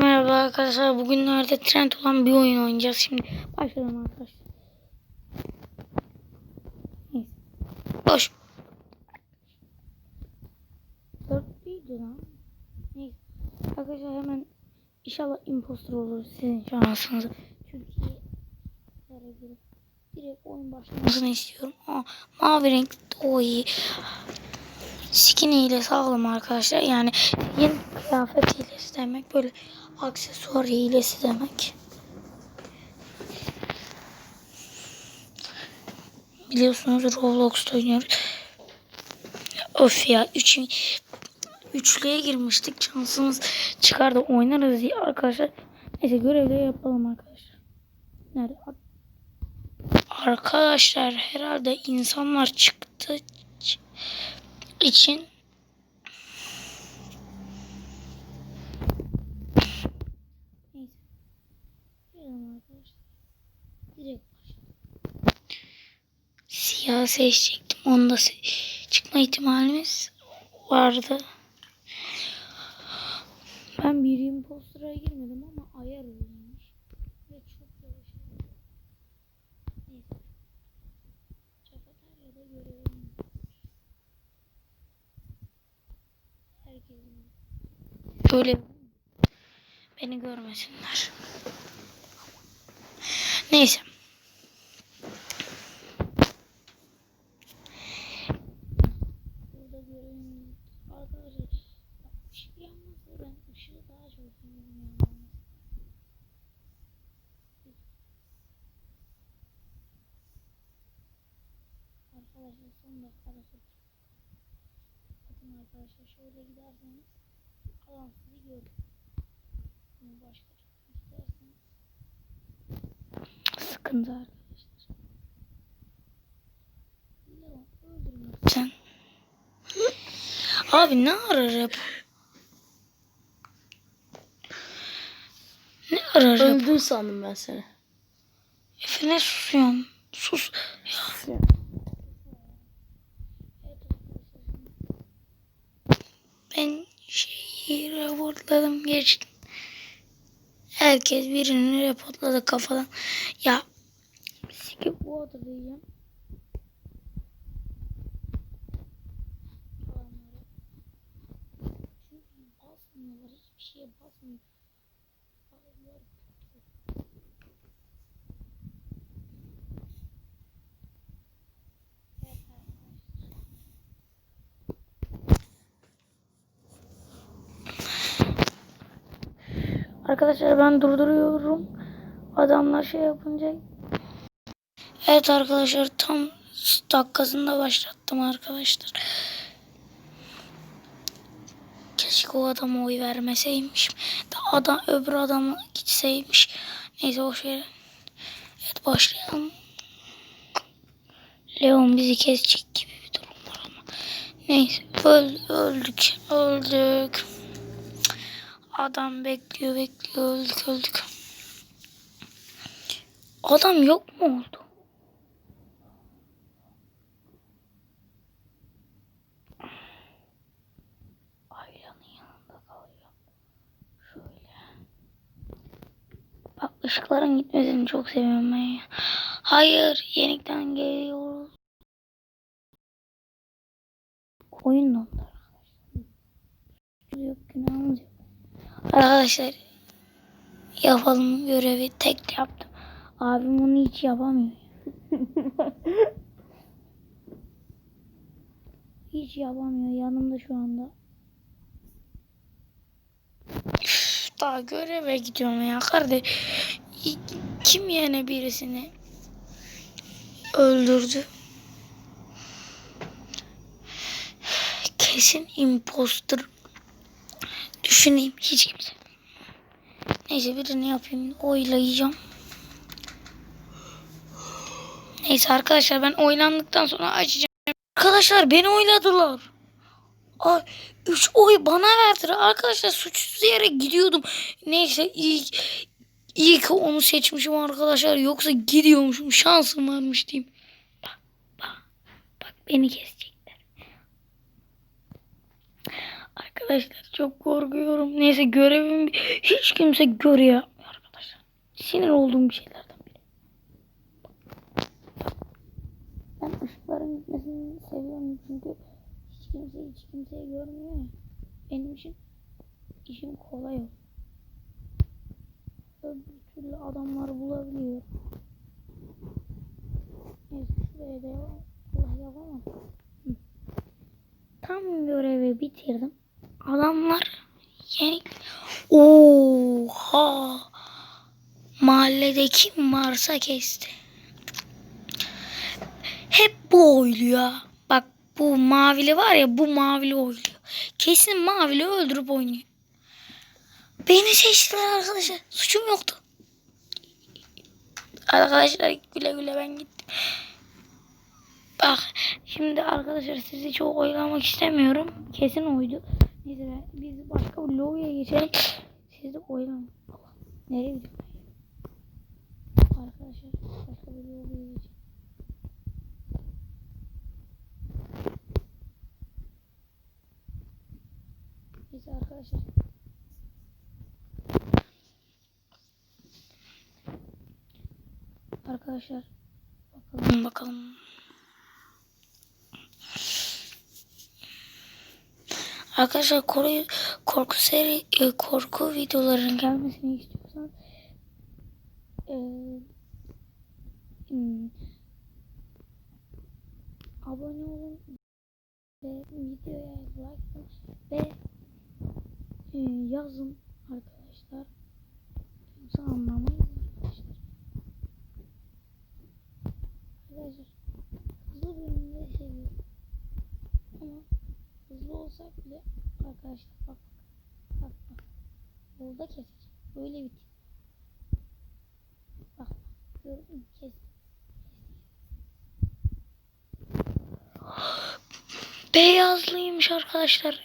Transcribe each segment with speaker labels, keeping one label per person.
Speaker 1: Merhaba arkadaşlar. Bugünlerde trend olan bir oyun oynayacağız. Şimdi başlayalım arkadaşlar. Boş. Dörtlüydü lan. Neyse. Arkadaşlar hemen inşallah impostor olur sizin şansınıza. Çünkü direkt oyun başlamasını istiyorum. Aa, mavi renk o iyi. Skin ile sağlam arkadaşlar. Yani yeni kıyafet hilesi demek. Böyle aksesuar hilesi demek. Biliyorsunuz Roblox'ta oynuyoruz. Of ya. Üç, üçlüye girmiştik. Şansımız çıkardı. Oynarız diye arkadaşlar. Neyse görevleri yapalım arkadaşlar. Nerede? Arkadaşlar herhalde insanlar çıktı için. Siyah seçecektim. Onda se- çıkma ihtimalimiz vardı. Ben bir impostora girmedim ama ayar iyiymiş. Ve çok yavaş. Neyse. Cafeteryada görevim var. Herkesin. Şöyle beni görmesinler. Neyse. Arkadaşlar son dakikada. Bakın arkadaşlar şöyle giderseniz alan sizi görür. Bunu başka giderseniz sıkıntı arkadaşlar. Leon öldürme sen. Abi ne arar hep? Ne arar hep?
Speaker 2: Öldün sandım ben seni.
Speaker 1: Efe ne susuyorsun? Sus. Ya. Ben şeyi reportladım geçtim. Herkes birini reportladı kafadan. Ya sikip bu diyeceğim. Çünkü basmıyorlar. Hiçbir şeye basmıyor. Adamlar kötü. Evet arkadaşlar. Arkadaşlar ben durduruyorum. Adamlar şey yapınca. Evet arkadaşlar tam dakikasında başlattım arkadaşlar. Keşke o adama oy vermeseymişim. Da adam öbür adama gitseymiş. Neyse o şey. Evet başlayalım. Leon bizi kesecek gibi bir durum var ama. Neyse öl, öldük. Öldük. Adam bekliyor bekliyor öldük öldük. Adam yok mu oldu? Işıkların gitmesini çok seviyorum ben ya. Hayır yenikten geliyoruz. Oyun dondu arkadaşlar. Yok günahımız yok. Arkadaşlar yapalım görevi tek yaptım. Abim onu hiç yapamıyor. hiç yapamıyor yanımda şu anda. Daha göreve gidiyorum ya kardeş. Kim yine birisini öldürdü? Kesin imposter. Düşüneyim hiç kimse. Neyse birini yapayım. Oylayacağım. Neyse arkadaşlar ben oylandıktan sonra açacağım. Arkadaşlar beni oyladılar. Ay 3 oy bana verdiler. Arkadaşlar suçsuz yere gidiyordum. Neyse iyi, iyi ki onu seçmişim arkadaşlar. Yoksa gidiyormuşum. Şansım varmış diyeyim. Bak bak bak beni kesecekler. Arkadaşlar çok korkuyorum. Neyse görevim hiç kimse görev yapmıyor arkadaşlar. Sinir olduğum bir şeylerden biri. Ben ışıkların gitmesini seviyorum çünkü hiç kimse hiç kimseyi görmüyor. Benim için işim kolay olur. Öbür türlü adamları bulabiliyor. Neyse şuraya yapamam. Allah yapamam. Tam görevi bitirdim. Adamlar yeni... Oha! Mahallede kim varsa kesti. Hep bu oyluyor. Bak bu mavili var ya bu mavili oyluyor. Kesin mavili öldürüp oynuyor. Beni seçtiler arkadaşlar. Suçum yoktu. Arkadaşlar güle güle ben gittim. Bak şimdi arkadaşlar sizi çok oylamak istemiyorum. Kesin oydu. Neyse biz başka bir logoya geçelim. Siz de. Allah, Nereye gidiyorum? Arkadaşlar başka bir logoya geçelim. Neyse arkadaşlar. Arkadaşlar bakalım bakalım. Arkadaşlar korku, korku seri e, korku videolarının gelmesini istiyorsanız e, hmm, abone olun ve videoya like atın ve e, yazın arkadaşlar. Yoksa anlamayız arkadaşlar. Arkadaşlar hızlı bölümleri seviyorum. Ama hızlı olsak bile arkadaşlar bak bak bak. Burada keseceğim. Böyle bitir. Bak bak. Gördün mü? Kes. Beyazlıymış arkadaşlar.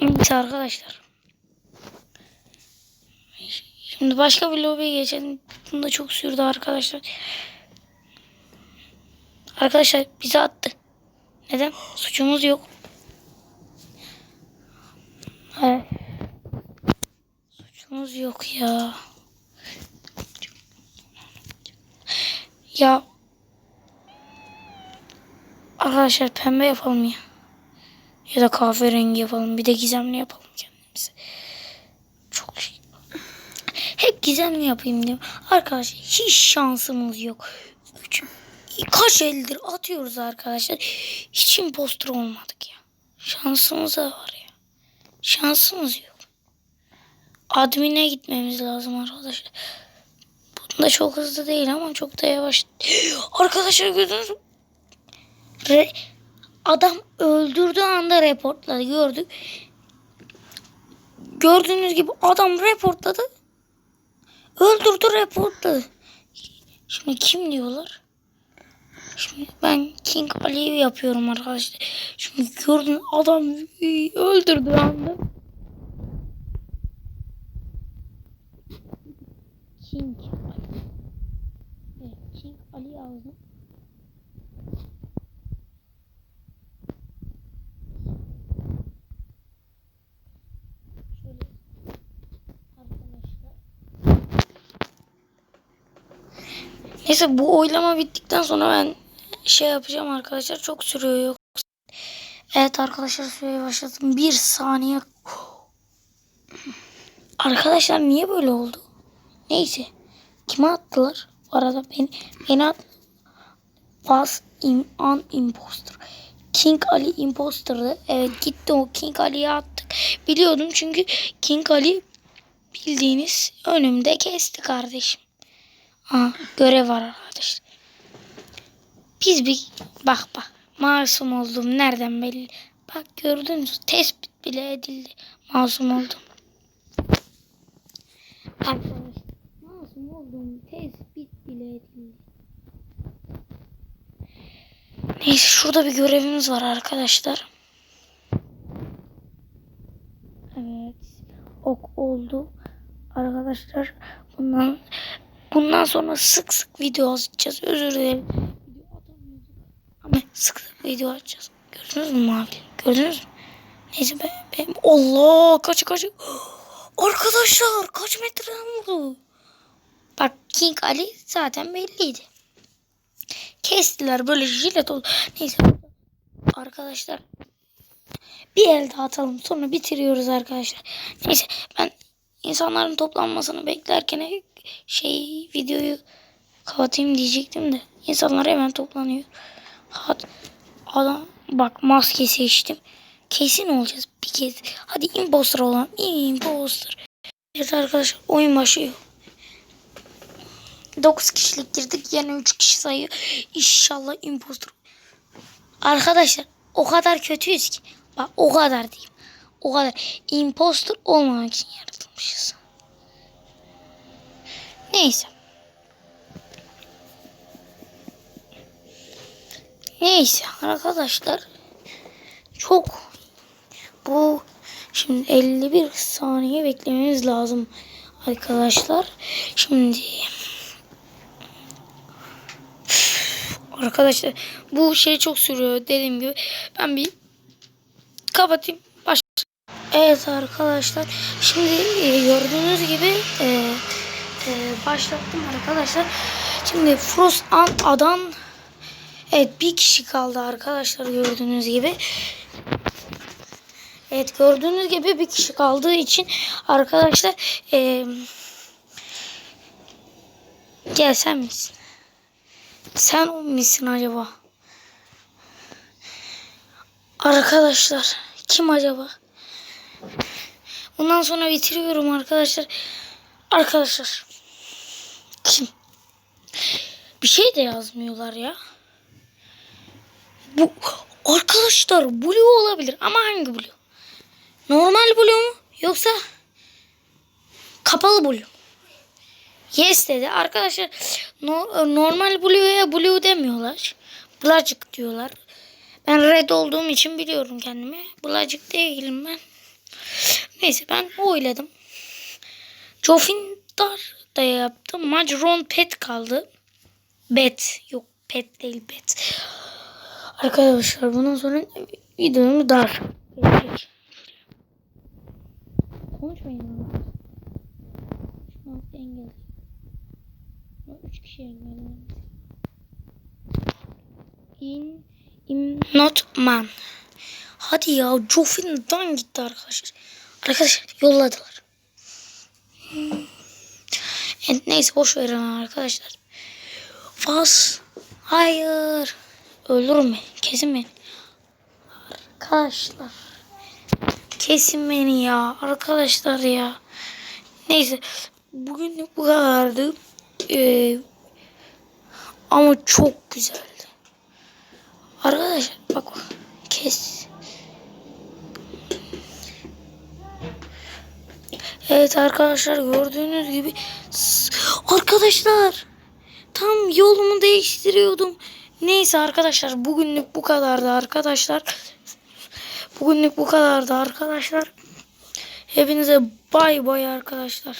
Speaker 1: Evet arkadaşlar. Şimdi başka bir lobiye geçelim. Bunda çok sürdü arkadaşlar. Arkadaşlar bizi attı. Neden? Suçumuz yok. Evet. Suçumuz yok ya. Ya. Arkadaşlar pembe yapalım ya. Ya da kahverengi yapalım. Bir de gizemli yapalım kendimize. Çok şey. Hep gizemli yapayım diyorum. Arkadaşlar hiç şansımız yok. Üç, kaç eldir atıyoruz arkadaşlar. Hiç impostor olmadık ya. Şansımız da var. Şansımız yok. Admin'e gitmemiz lazım arkadaşlar. Bunda çok hızlı değil ama çok da yavaş. Arkadaşlar gördünüz mü? Re- adam öldürdüğü anda reportladı gördük. Gördüğünüz gibi adam reportladı. Öldürdü reportladı. Şimdi kim diyorlar? Şimdi ben King Ali'yi yapıyorum arkadaşlar. Şimdi gördün adam öldürdü anda. King Ali. King Ali arkadaşlar. Neyse bu oylama bittikten sonra ben şey yapacağım arkadaşlar. Çok sürüyor yok. Evet arkadaşlar süreye başladım. Bir saniye. Arkadaşlar niye böyle oldu? Neyse. Kime attılar? Bu arada beni, beni at. Was in, an imposter. King Ali imposter'dı. Evet gitti o King Ali'ye attık. Biliyordum çünkü King Ali bildiğiniz önümde kesti kardeşim. Aa, görev var arkadaşlar. Biz bir bak bak masum oldum nereden belli. Bak gördünüz tespit bile edildi. Masum oldum. Arkadaşlar masum oldum tespit bile edildi. Neyse şurada bir görevimiz var arkadaşlar. Evet. Ok oldu. Arkadaşlar bundan bundan sonra sık sık video atacağız. Özür dilerim. Video atamıyorduk. Ama sık sık video atacağız. Gördünüz mü mavi? Gördünüz mü? Neyse ben, ben Allah kaç kaç. Arkadaşlar kaç metreden vurdu? Bak King Ali zaten belliydi. Kestiler böyle jilet oldu. Neyse arkadaşlar bir el daha atalım sonra bitiriyoruz arkadaşlar. Neyse ben insanların toplanmasını beklerken şey videoyu kapatayım diyecektim de insanlar hemen toplanıyor. Hadi adam bak maske seçtim. Kesin olacağız bir kez. Hadi imposter olan imposter. Evet arkadaşlar oyun başlıyor. 9 kişilik girdik yine 3 kişi sayıyor. İnşallah imposter. Arkadaşlar o kadar kötüyüz ki. Bak o kadar diyeyim. O kadar. Imposter olmamak için yaratılmışız. Neyse. Neyse arkadaşlar. Çok bu şimdi 51 saniye beklememiz lazım arkadaşlar. Şimdi arkadaşlar bu şey çok sürüyor dediğim gibi. Ben bir kapatayım. Baş. Evet arkadaşlar. Şimdi e, gördüğünüz gibi e, e, başlattım arkadaşlar. Şimdi Frost A'dan Evet bir kişi kaldı arkadaşlar gördüğünüz gibi. Evet gördüğünüz gibi bir kişi kaldığı için arkadaşlar e, gel sen misin? Sen o misin acaba? Arkadaşlar kim acaba? Bundan sonra bitiriyorum arkadaşlar. Arkadaşlar kim? Bir şey de yazmıyorlar ya. Bu arkadaşlar blue olabilir ama hangi blue? Normal blue mu yoksa kapalı blue? Yes dedi. Arkadaşlar no, normal blue'ya blue demiyorlar. Blacık diyorlar. Ben red olduğum için biliyorum kendimi. Blacık değilim ben. Neyse ben oyladım. Jofindar da yaptım. Majron pet kaldı. Bet. Yok pet değil bet. Arkadaşlar bundan sonra videomu dar. Konuşmayın. Şunu engel. Üç kişi engellendi. In, in not man. Hadi ya Jofin'dan gitti arkadaşlar. Arkadaşlar yolladılar. Evet, neyse boş verin arkadaşlar. Fas. Hayır. Öldürün beni. Kesin beni. Arkadaşlar. Kesin beni ya. Arkadaşlar ya. Neyse. Bugünlük bu kadardı. Ee, ama çok güzeldi. Arkadaşlar bak. Kes. Evet arkadaşlar gördüğünüz gibi arkadaşlar tam yolumu değiştiriyordum. Neyse arkadaşlar bugünlük bu kadardı arkadaşlar. Bugünlük bu kadardı arkadaşlar. Hepinize bay bay arkadaşlar.